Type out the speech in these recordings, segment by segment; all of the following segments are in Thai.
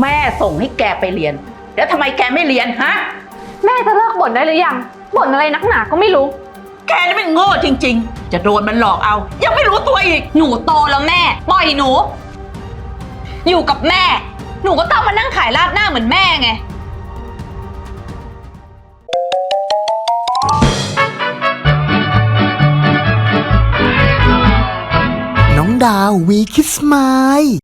แม่ส่งให้แกไปเรียน แล้วทำไมแกไม่เรียนฮะ แม่จะเลิกบ่นได้หรือยังบ่นอะไรนักหนาก็ไม่รู้ แกนี่มันโง่จริง ๆ จะโดนมันหลอกเอา ยังไม่รู้ตัวอีก หนูโตแล้วแม่ ปล่อยหนู อยู่กับแม่ หนูก็ต้องมานั่งขายราดหน้าเหมือนแม่ไง น้องดาววีคิสไมล์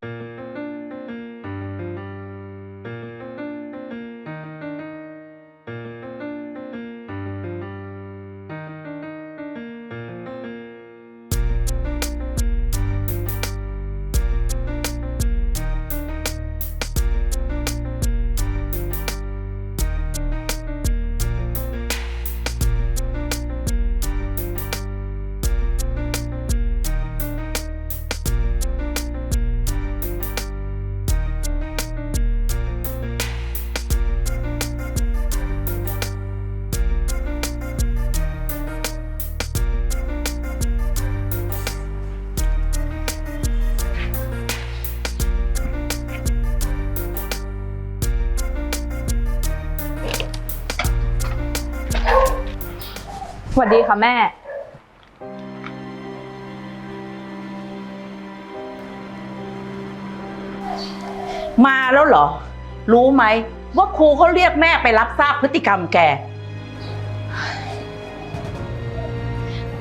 สวัสดีค่ะแม่ มาแล้วเหรอ รู้ไหมว่าครูเขาเรียกแม่ไปรับทราบพฤติกรรมแก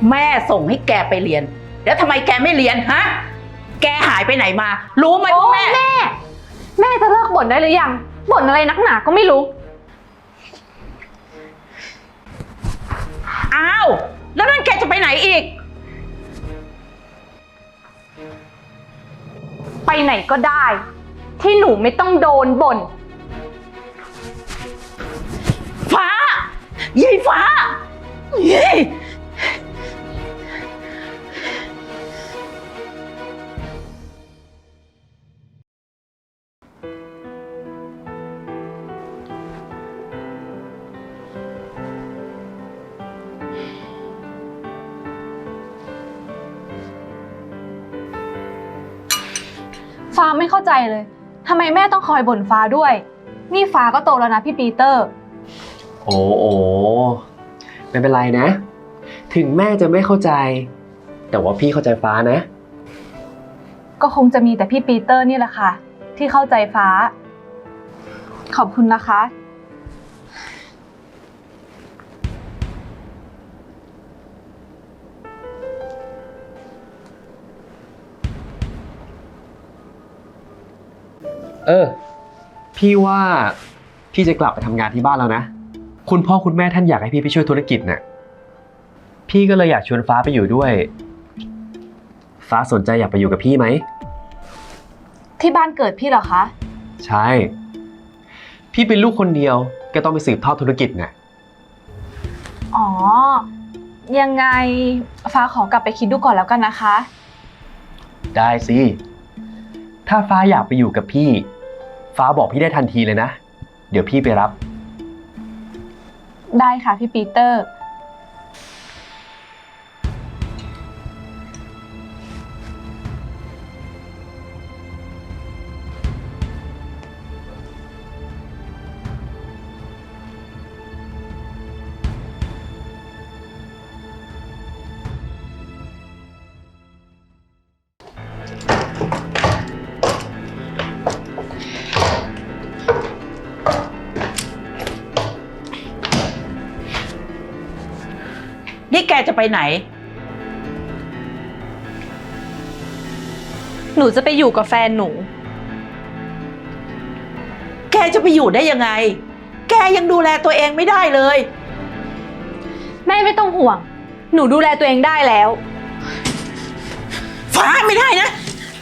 แม่ส่งให้แกไปเรียน แล้วทำไมแกไม่เรียนฮะ แกหายไปไหนมา รู้ไหมว่าแม่โอ๊ยแม่ แม่จะเลิกบ่นได้หรือยังบ่นอะไรนักหนาก็ไม่รู้ อ้าว แล้วนั่นแกจะไปไหนอีก ไปไหนก็ได้ ที่หนูไม่ต้องโดนบ่น ฟ้ายี่ฟ้ายฟ้าเข้า ใจเลยทำไมแม่ต้องคอยบ่นฟ้าด้วย นี่ฟ้าก็โตแล้วนะพี่ปีเตอร์ โอ้โอไม่เป็นไรนะ ถึงแม่จะไม่เข้าใจ แต่ว่าพี่เข้าใจฟ้านะ ก็คงจะมีแต่พี่ปีเตอร์นี่แหละค่ะ ที่เข้าใจฟ้า ขอบคุณนะคะ ออ พี่ว่าพี่จะกลับไปทำงานที่บ้านแล้วนะ คุณพ่อคุณแม่ท่านอยากให้พี่ไปช่วยธุรกิจน่ะ พี่ก็เลยอยากชวนฟ้าไปอยู่ด้วย ฟ้าสนใจอยากไปอยู่กับพี่ไหม ที่บ้านเกิดพี่เหรอคะ ใช่ พี่เป็นลูกคนเดียวก็ต้องไปสืบทอดธุรกิจน่ะ อ๋อ ยังไงฟ้าขอกลับไปคิดดูก่อนแล้วกันนะคะ ได้สิ ถ้าฟ้าอยากไปอยู่กับพี่ ฟ้าบอกพี่ได้ทันทีเลยนะ เดี๋ยวพี่ไปรับ ได้ค่ะพี่ปีเตอร์ จะไปไหน หนูจะไปอยู่กับแฟนหนู แกจะไปอยู่ได้ยังไง แกยังดูแลตัวเองไม่ได้เลย แม่ไม่ต้องห่วง หนูดูแลตัวเองได้แล้ว ฟ้าไม่ได้นะ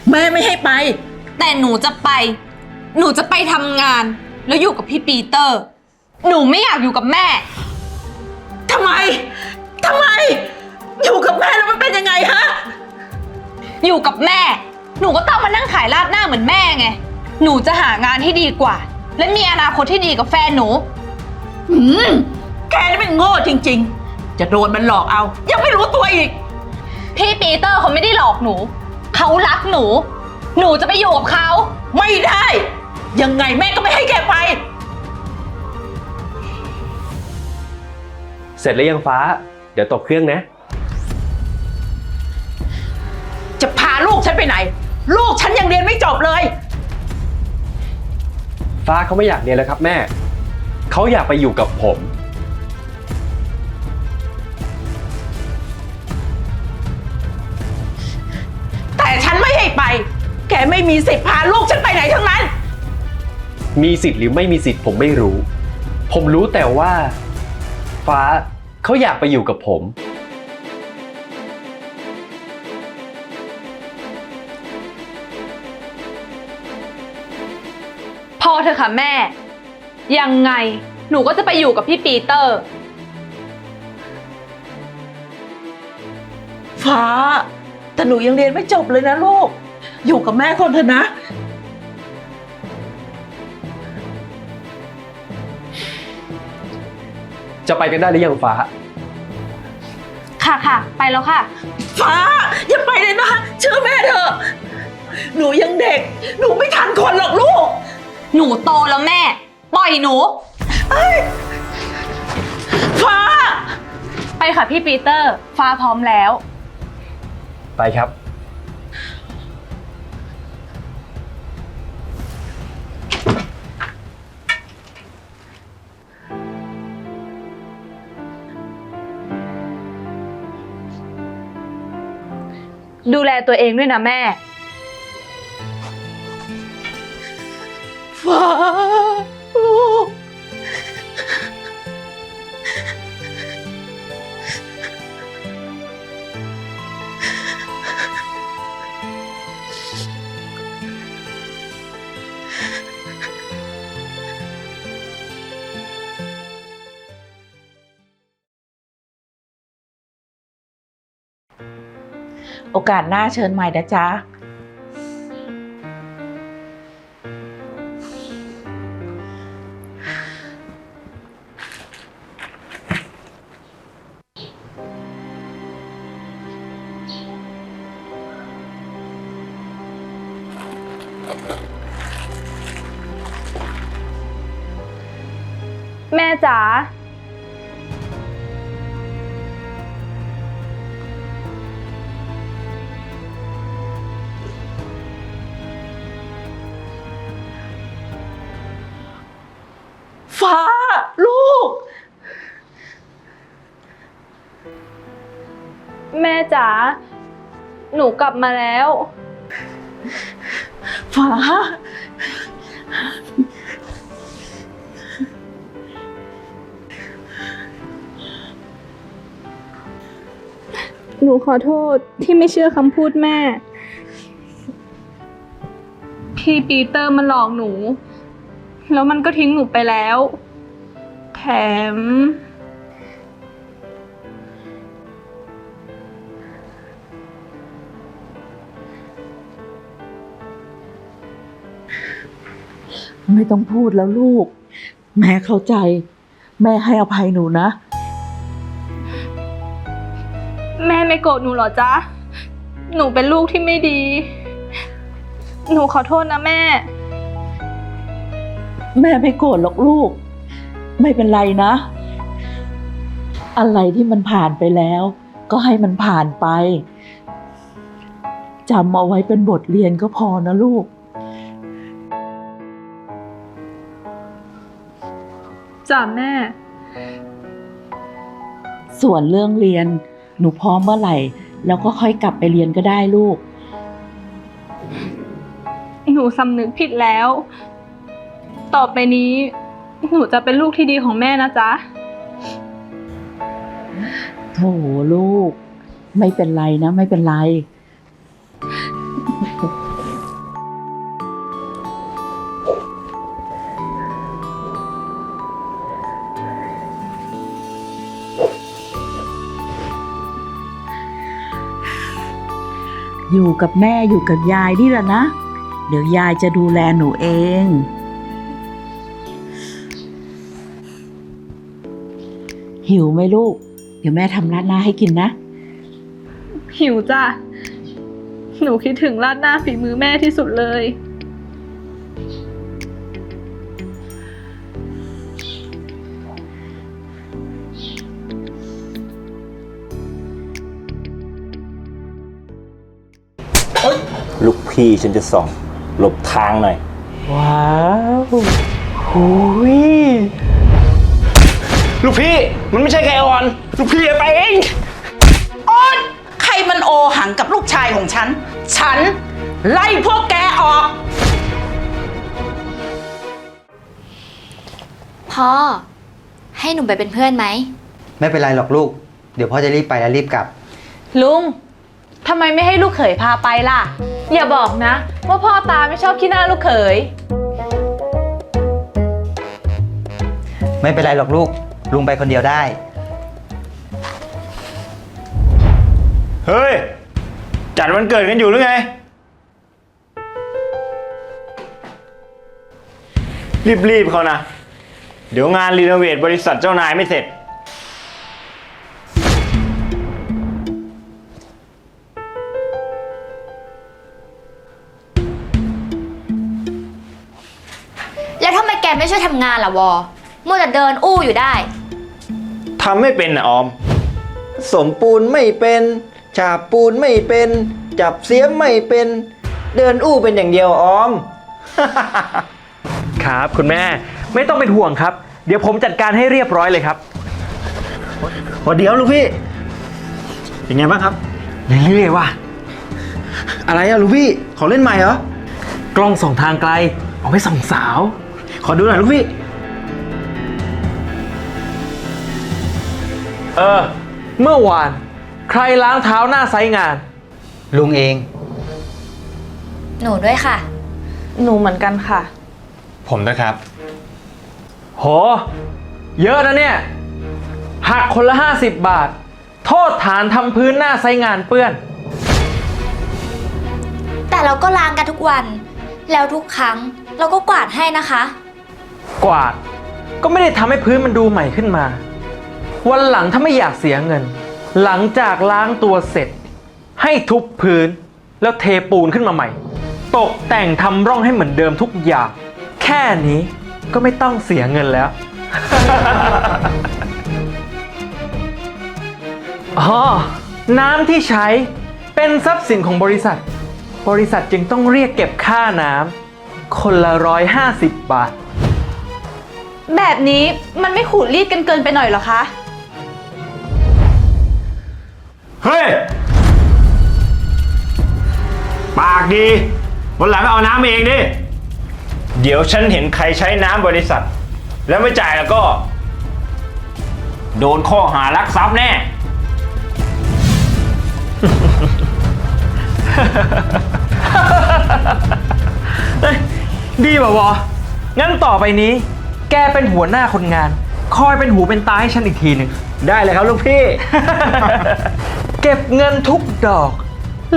แม่ไม่ให้ไป แต่หนูจะไป หนูจะไปทำงาน แล้วอยู่กับพี่ปีเตอร์ หนูไม่อยากอยู่กับแม่ ทำไม ทำไม อยู่กับแม่แล้วมันเป็นยังไงฮะ อยู่กับแม่ หนูก็ต้องมานั่งขายราดหน้าเหมือนแม่ไง หนูจะหางานที่ดีกว่า และมีอนาคตที่ดีกับแฟนหนู อืม แกนี่เป็นโง่จริง ๆ จะโดนมันหลอกเอา ยังไม่รู้ตัวอีก พี่ปีเตอร์เขาไม่ได้หลอกหนู เขารักหนู หนูจะไปอยู่กับเขา ไม่ได้ ยังไงแม่ก็ไม่ให้แกไป เสร็จแล้วยังฟ้า เดี๋ยวตกเครื่องนะ จะพาลูกฉันไปไหน ลูกฉันยังเรียนไม่จบเลย ฟ้าเขาไม่อยากเรียนแล้วครับแม่ เขาอยากไปอยู่กับผม แต่ฉันไม่ให้ไป แกไม่มีสิทธิ์พาลูกฉันไปไหนทั้งนั้น มีสิทธิ์หรือไม่มีสิทธิ์ผมไม่รู้ ผมรู้แต่ว่า ฟ้า เขาอยากไปอยู่กับผม พอเถอะค่ะแม่ ยังไงหนูก็จะไปอยู่กับพี่ปีเตอร์ ฟ้า แต่หนูยังเรียนไม่จบเลยนะลูก อยู่กับแม่คนเถอะนะ จะไปกันได้หรือยังฟ้า ค่ะค่ะ ไปแล้วค่ะ ฟ้า อย่าไปเลยนะเชื่อแม่เถอะหนูยังเด็ก หนูไม่ทันคนหรอกลูก หนูโตแล้วแม่ ปล่อยหนู ฟ้า ไปค่ะพี่ปีเตอร์ ฟ้าพร้อมแล้ว ไปครับ ดูแลตัวเองด้วยนะแม่ ฟ้าลูก โอกาสหน้าเชิญใหม่นะจ๊ะ ฟ้า ลูก แม่จ๋าหนูกลับมาแล้ว ฟ้า หนูขอโทษที่ไม่เชื่อคำพูดแม่ พี่ปีเตอร์มันหลอกหนู แล้วมันก็ทิ้งหนูไปแล้ว แถม ไม่ต้องพูดแล้วลูก แม่เข้าใจ แม่ให้อภัยหนูนะ แม่ไม่โกรธหนูเหรอจ๊ะ หนูเป็นลูกที่ไม่ดี หนูขอโทษนะแม่ แม่ไม่โกรธหรอกลูก ไม่เป็นไรนะ อะไรที่มันผ่านไปแล้ว ก็ให้มันผ่านไปจำเอาไว้เป็นบทเรียนก็พอนะลูก จ้ะแม่ ส่วนเรื่องเรียน หนูพร้อมเมื่อไหร่ แล้วก็ค่อยกลับไปเรียนก็ได้ลูก หนูสำนึกผิดแล้ว ต่อไปนี้ หนูจะเป็นลูกที่ดีของแม่นะจ๊ะ โถลูก ไม่เป็นไรนะ ไม่เป็นไร อยู่กับแม่อยู่กับยายนี่แหละนะ เดี๋ยวยายจะดูแลหนูเอง หิวไหมลูก เดี๋ยวแม่ทำราดหน้าให้กินนะ หิวจ้ะ หนูคิดถึงราดหน้าฝีมือแม่ที่สุดเลย ลูกพี่ฉันจะส่องหลบทางหน่อย ว้าว หุย ลูกพี่มันไม่ใช่ไก่อ่อน ลูกพี่เอาไปเองโอ๊ยใครมันโอหังกับลูกชายของฉัน ฉัน ไล่พวกแกออก พ่อ ให้หนูไปเป็นเพื่อนไหม ไม่เป็นไรหรอกลูก เดี๋ยวพ่อจะรีบไปแล้วรีบกลับ ลุง ทำไมไม่ให้ลูกเขยพาไปล่ะ อย่าบอกนะ ว่าพ่อตาไม่ชอบขี้หน้าลูกเขย ไม่เป็นไรหรอกลูก ลุงไปคนเดียวได้ เฮ้ย จัดวันเกิดกันอยู่หรือไง รีบๆเขานะ เดี๋ยวงานรีโนเวทบริษัทเจ้านายไม่เสร็จ แล้วทำไมแกไม่ช่วยทำงานล่ะวอมัวแต่เดินอู้อยู่ได้ ทำไม่เป็นนะออม สมปูนไม่เป็น ฉาบปูนไม่เป็น จับเสียมไม่เป็น เดินอู้เป็นอย่างเดียวออม ครับ คุณแม่ไม่ต้องเป็นห่วงครับ เดี๋ยวผมจัดการให้เรียบร้อยเลยครับ พอเดี๋ยวลูกพี่เป็นไงบ้างครับ เรื่อยๆว่ะอะไรอะลูกพี่ของเล่นใหม่เหรอกล้องส่องทางไกล เอาไว้ส่องสาว ขอดูหน่อยลูกพี่ เออ เมื่อวาน ใครล้างเท้าหน้าไซต์งาน ลุงเอง หนูด้วยค่ะ หนูเหมือนกันค่ะ ผมนะครับ โห เยอะนะเนี่ย หักคนละ 50 บาท โทษฐานทำพื้นหน้าไซต์งานเปื้อน แต่เราก็ล้างกันทุกวัน แล้วทุกครั้งเราก็กวาดให้นะคะ กวาด ก็ไม่ได้ทำให้พื้นมันดูใหม่ขึ้นมา วันหลังถ้าไม่อยากเสียเงิน หลังจากล้างตัวเสร็จ ให้ทุบพื้น แล้วเทปูนขึ้นมาใหม่ ตกแต่งทำร่องให้เหมือนเดิมทุกอย่าง แค่นี้ก็ไม่ต้องเสียเงินแล้ว อ๋อ น้ำที่ใช้เป็นทรัพย์สินของบริษัท บริษัทจึงต้องเรียกเก็บค่าน้ำคนละร้อยห้าสิบบาท แบบนี้มันไม่ขูดรีดกันเกินไปหน่อยเหรอคะ เฮ้ย ปากดี วันหลังเอาน้ำมาเองดิ เดี๋ยวฉันเห็นใครใช้น้ำบริษัท แล้วไม่จ่ายแล้วก็ โดนข้อหารักทรัพย์แน่เอ้ยดีป่ะวะงั้นต่อไปนี้ แกเป็นหัวหน้าคนงาน คอยเป็นหูเป็นตาให้ฉันอีกทีหนึ่ง ได้เลยครับลูกพี่ เก็บเงินทุกดอก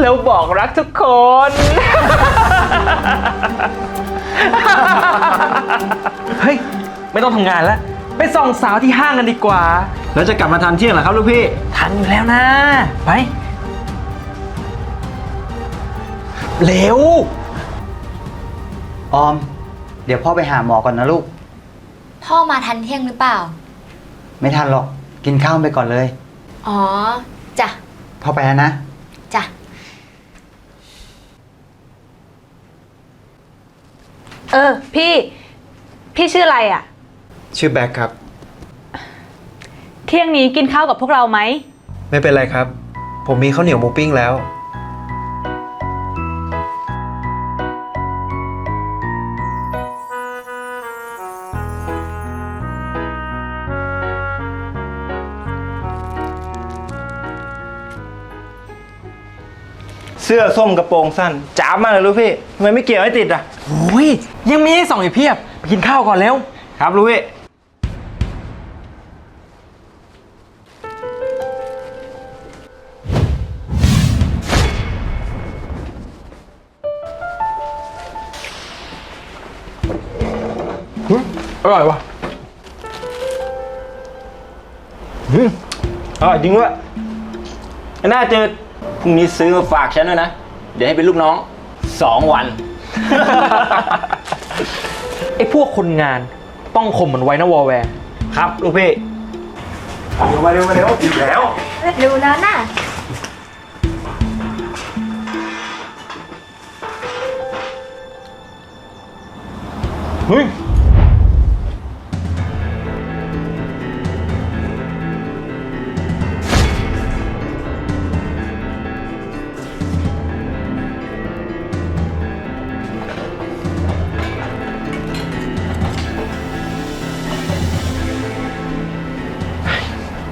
แล้วบอกรักทุกคน เฮ้ย ไม่ต้องทำงานแล้ว ไปส่องสาวที่ห้างกันดีกว่า แล้วจะกลับมาทันเที่ยงเหรอครับลูกพี่ ทันอยู่แล้วนะ ไป เร็ว ออม เดี๋ยวพ่อไปหาหมอก่อนนะลูก พ่อมาทันเที่ยงหรือเปล่า ไม่ทันหรอก กินข้าวไปก่อนเลย อ๋อจ้ะพ่อไปแล้วนะ จ้ะเออ พี่ พี่ชื่ออะไรอะ่ะ ชื่อแบ็คครับ เที่ยงนี้กินข้าวกับพวกเราไหม ไม่เป็นไรครับ ผมมีข้าวเหนียวหมูปิ้งแล้ว สื้อส้มกระโปรงสั้นจ้าบมากเลยลูกพี่ทำไมไม่เกี่ยวให้ติดอะโอ้ยยังมีให้ส่องอีกเพียบไปกินข้าวก่อนเร็ว ครับลูกพี่อร่อยวะอืมอร่อยจริงด้วยน่าเจอ พรุ่งนี้ซื้อมาฝากฉันด้วยนะ เดี๋ยวให้เป็นลูกน้องสองวัน ไอ้พวกคนงานต้องข่มเหมือนไว้นะวอแวร์ครับลูกพี่เร็วมาเร็วมาเร็วอยู่แล้ว เร็วแล้วน่ะ เฮ้ย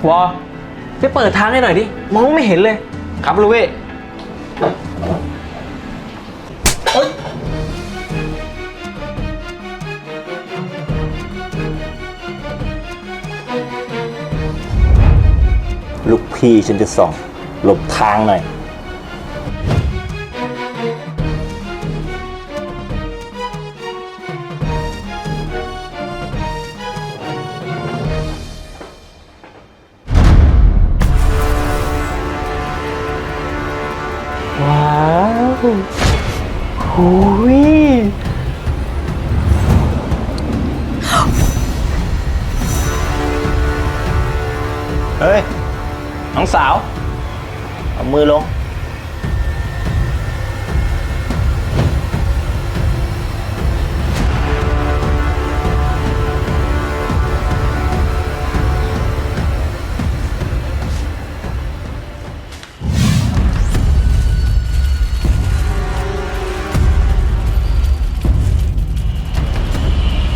วอไปเปิดทางให้หน่อยดิ มองไม่เห็นเลย ครับลูกพี่ลูกพี่ฉันจะส่องหลบทางหน่อย เฮ้ย น้องสาว เอามือลง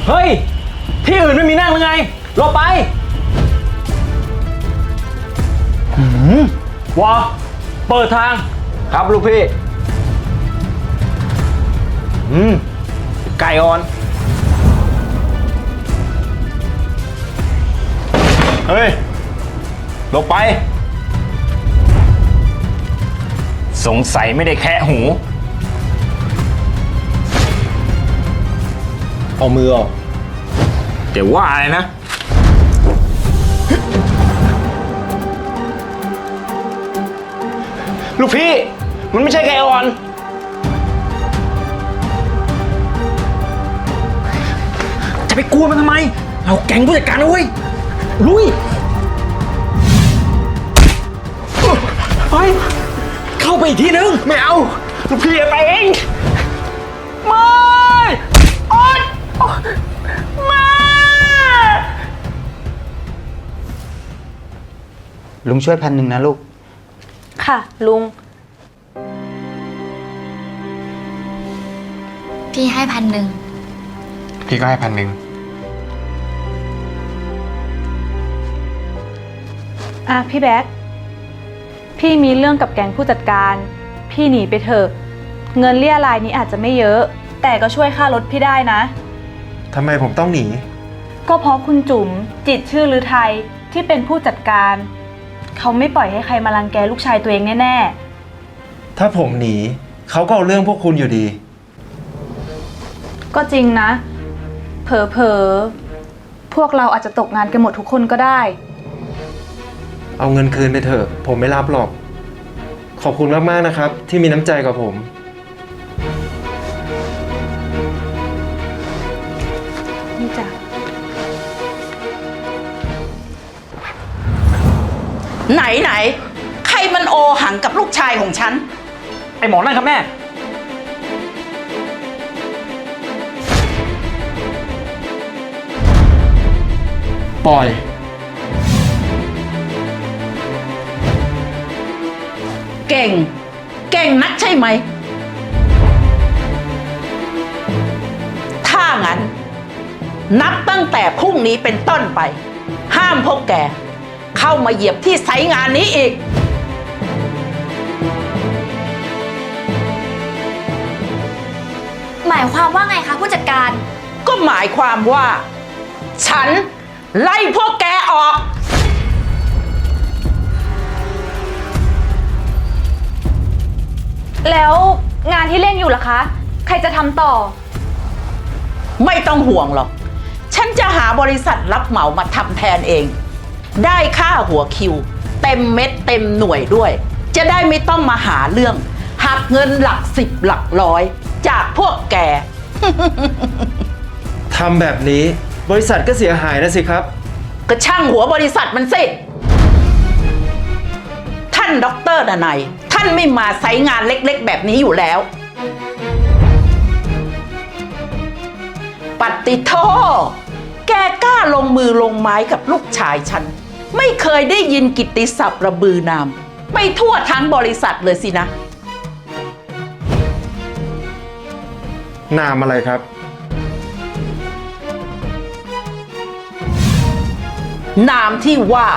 เฮ้ย ที่อื่นไม่มีนั่งหรือไงหลบไปหืมวอเปิดทาง ครับลูกพี่ อืม ไก่ออน เฮ้ยลงไป สงสัยไม่ได้แค่หู เอามือออก เดี๋ยวว่าอะไรนะ ลูกพี่ มันไม่ใช่ไก่อ่อน จะไปกลัวมันทำไม เราแก๊งผู้จัดการนะเว้ย ลุยไปเข้าไปอีกทีนึง ไม่เอา ลูกพี่ไปเอง ลุงช่วยพันหนึ่งนะลูก ค่ะ ลุง พี่ให้พันหนึ่ง พี่ก็ให้พันหนึ่งอะพี่แบ๊กพี่มีเรื่องกับแก๊งผู้จัดการ พี่หนีไปเถอะ เงินเรียรายนี้อาจจะไม่เยอะ แต่ก็ช่วยค่ารถพี่ได้นะ ทำไมผมต้องหนี ก็เพราะคุณจุ๋มจิตรชื่อลือไทยที่เป็นผู้จัดการ เขาไม่ปล่อยให้ใครมารังแกลูกชายตัวเองแน่ถ้าผมหนี เขาก็เอาเรื่องพวกคุณอยู่ดี ๆ ก็จริงนะ เผลอๆ พวกเราอาจจะตกงานกันหมดทุกคนก็ได้ เอาเงินคืนไปเถอะ ผมไม่รับหรอก ขอบคุณมากๆนะครับ ที่มีน้ำใจกับผม ไหนไหน ใครมันโอหังกับลูกชายของฉัน ไอหมอนั่นครับแม่ ปล่อย เก่ง เก่งนักใช่ไหม ถ้างั้น นับตั้งแต่พรุ่งนี้เป็นต้นไป ห้ามพวกแก เข้ามาเหยียบที่ไซต์งานนี้อีก หมายความว่าไงคะผู้จัดการ ก็หมายความว่า ฉันไล่พวกแกออก แล้วงานที่เร่งอยู่ล่ะคะ ใครจะทำต่อ ไม่ต้องห่วงหรอก ฉันจะหาบริษัทรับเหมามาทำแทนเอง ได้ค่าหัวคิว เต็มเม็ดเต็มหน่วยด้วย จะได้ไม่ต้องมาหาเรื่อง หักเงินหลักสิบหลักร้อย จากพวกแก ทำแบบนี้บริษัทก็เสียหายนะสิครับ ก็ช่างหัวบริษัทมันสิ ท่านด็อกเตอร์ดนัยท่านไม่มาไซต์งานเล็กๆ แบบนี้อยู่แล้วไปปัตติโท แกกล้าลงมือลงไม้กับลูกชายฉัน ไม่เคยได้ยินกิตติศัพท์ระบือนาม ไปทั่วทั้งบริษัทเลยสินะ นามอะไรครับ นามที่ว่า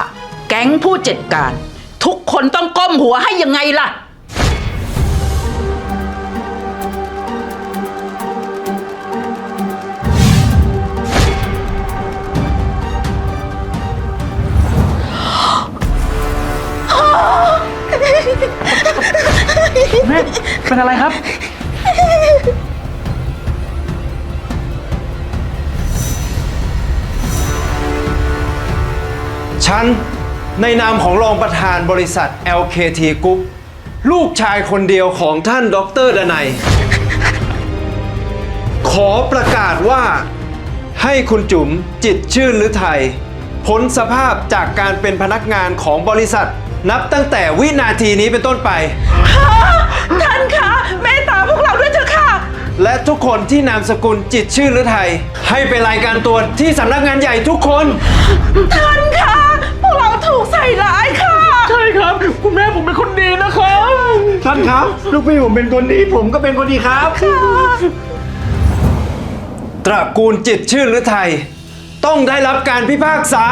แก๊งผู้จัดการ ทุกคนต้องก้มหัวให้ยังไงล่ะ แม่เป็นอะไรครับ ฉัน ในนามของรองประธานบริษัท LKT Group ลูกชายคนเดียวของท่านดรดนัย ขอประกาศว่า ให้คุณจุ๋มจิตชื่นหรือไทย พ้นสภาพจากการเป็นพนักงานของบริษัท นับตั้งแต่วินาทีนี้เป็นต้นไป ท่านคะเมตตาพวกเราด้วยเถอะค่ะ และทุกคนที่นามสกุลจิตรชื่นหรือไทยให้ไปรายการตัวที่สำนักงานใหญ่ทุกคน ท่านคะพวกเราถูกใส่ร้ายค่ะ ใช่ครับ คุณแม่ผมเป็นคนดีนะครับ ท่านครับ ลูกพี่ผมเป็นคนดี ผมก็เป็นคนดีครับ ตระกูลจิตรชื่นหรือไทยต้องได้รับการพิพากษา